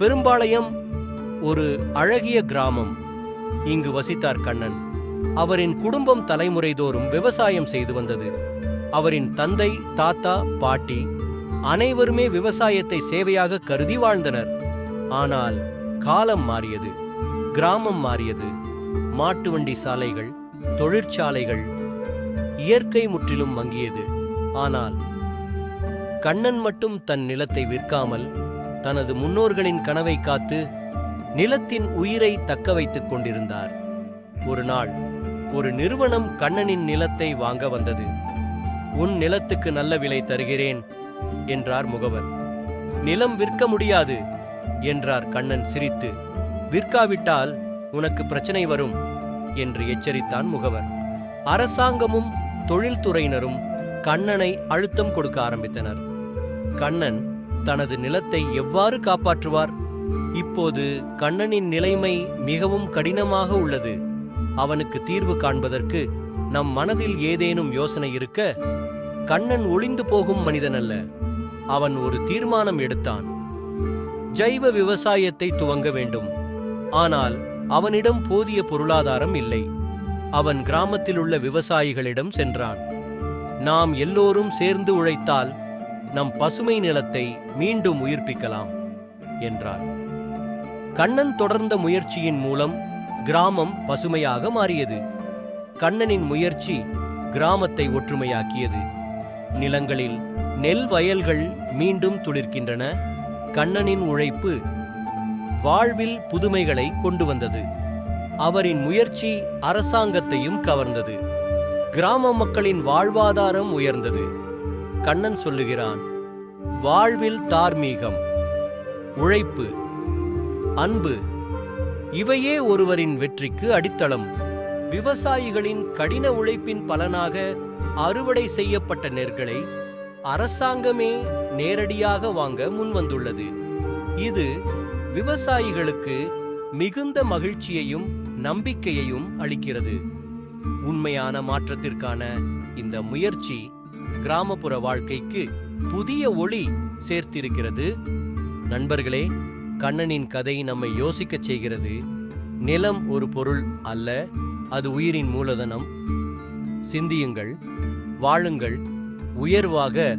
பெரும்பாளையம் ஒரு அழகிய கிராமம். இங்கு வசித்தார் கண்ணன். அவரின் குடும்பம் தலைமுறைதோறும் விவசாயம் செய்து வந்தது. அவரின் தந்தை தாத்தா பாட்டி அனைவருமே விவசாயத்தை சேவையாக கருதி வாழ்ந்தனர். ஆனால் காலம் மாறியது கிராமம் மாறியது. மாட்டு வண்டி சாலைகள் தொழிற்சாலைகள் இயற்கை முற்றிலும் மங்கியது. ஆனால் கண்ணன் மட்டும் தன் நிலத்தை விற்காமல் தனது முன்னோர்களின் கனவை காத்து நிலத்தின் உயிரை தக்க வைத்துக் கொண்டிருந்தார். ஒரு நாள் ஒரு நிறுவனம் கண்ணனின் நிலத்தை வாங்க வந்தது. உன் நிலத்துக்கு நல்ல விலை தருகிறேன் என்றார் முகவர். நிலம் விற்க முடியாது என்றார் கண்ணன் சிரித்து. விற்காவிட்டால் உனக்கு பிரச்சனை வரும் என்று எச்சரித்தான் முகவர். அரசாங்கமும் தொழில்துறையினரும் கண்ணனை அழுத்தம் கொடுக்க ஆரம்பித்தனர். கண்ணன் தனது நிலத்தை எவ்வாறு காப்பாற்றுவார்? இப்போது கண்ணனின் நிலைமை மிகவும் கடினமாக உள்ளது. அவனுக்கு தீர்வு காண்பதற்கு நம் மனதில் ஏதேனும் யோசனை இருக்க கண்ணன் ஒளிந்து போகும் மனிதனல்ல. அவன் ஒரு தீர்மானம் எடுத்தான். ஜைவ விவசாயத்தை துவங்க வேண்டும். ஆனால் அவனிடம் போதிய பொருளாதாரம் இல்லை. அவன் கிராமத்தில் உள்ள விவசாயிகளிடம் சென்றான். நாம் எல்லோரும் சேர்ந்து உழைத்தால் நம் பசுமை நிலத்தை மீண்டும் உயிர்ப்பிக்கலாம் என்றார். கண்ணன் தொடர்ந்த முயற்சியின் மூலம் கிராமம் பசுமையாக மாறியது. கண்ணனின் முயற்சி கிராமத்தை ஒற்றுமையாக்கியது. நிலங்களில் நெல் வயல்கள் மீண்டும் துளிர்க்கின்றன. கண்ணனின் உழைப்பு வாழ்வில் புதுமைகளை கொண்டு வந்தது. அவரின் முயற்சி அரசாங்கத்தையும் கவர்ந்தது. கிராம மக்களின் வாழ்வாதாரம் உயர்ந்தது. கண்ணன் சொல்லுகிறான் வாழ்வில் தார்மீகம் உழைப்பு அன்பு இவையே ஒருவரின் வெற்றிக்கு அடித்தளம். விவசாயிகளின் கடின உழைப்பின் பலனாக அறுவடை செய்யப்பட்ட நெற்களை அரசாங்கமே நேரடியாக வாங்க முன்வந்துள்ளது. இது விவசாயிகளுக்கு மிகுந்த மகிழ்ச்சியையும் நம்பிக்கையையும் அளிக்கிறது. உண்மையான மாற்றத்திற்கான இந்த முயற்சி கிராமப்புற வாழ்க்கைக்கு புதிய ஒளி சேர்த்திருக்கிறது. நண்பர்களே கண்ணனின் கதை நம்மை யோசிக்கச் செய்கிறது. நிலம் ஒரு பொருள் அல்ல அது உயிரின் மூலதனம். சிந்தியுங்கள் வாழுங்கள் உயர்வாக